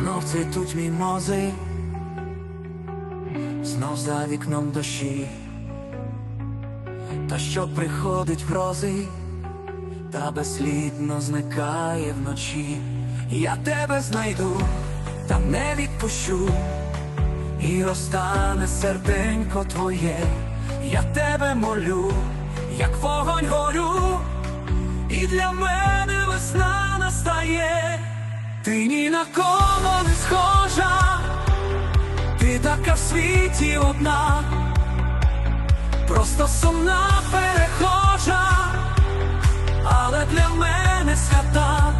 Знов цвітуть мімози, знов за вікном дощі, та що приходить грози, та безслідно зникає вночі. Я тебе знайду, та не відпущу, і розтане серденько твоє, я тебе молю, як вогонь горю, і для мене весна настає. Ти ні на кого не схожа, ти така в світі одна, просто сумна перехожа, але для мене свята.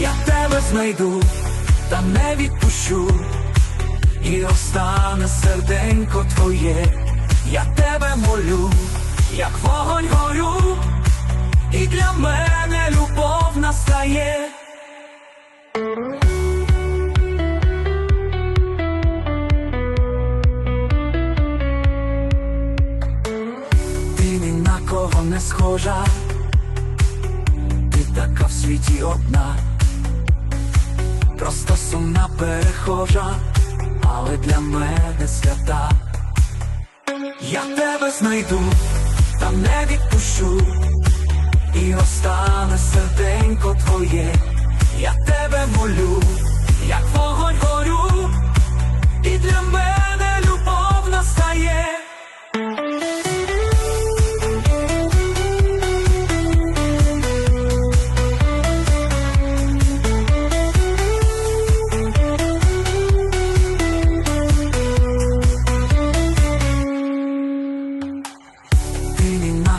Я тебе знайду, та не відпущу, і розтане серденько твоє, я тебе молю, як вогонь горю, і для мене любов настає. Ти ні на кого не схожа, ти така в світі одна, просто сумна перехожа, але для мене свята. Я тебе знайду, та не відпущу, і остане серденько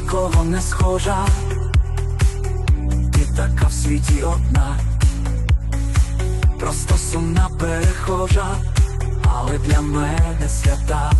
на кого не схожа, ти така в світі одна, просто сумна перехожа, але для мене свята.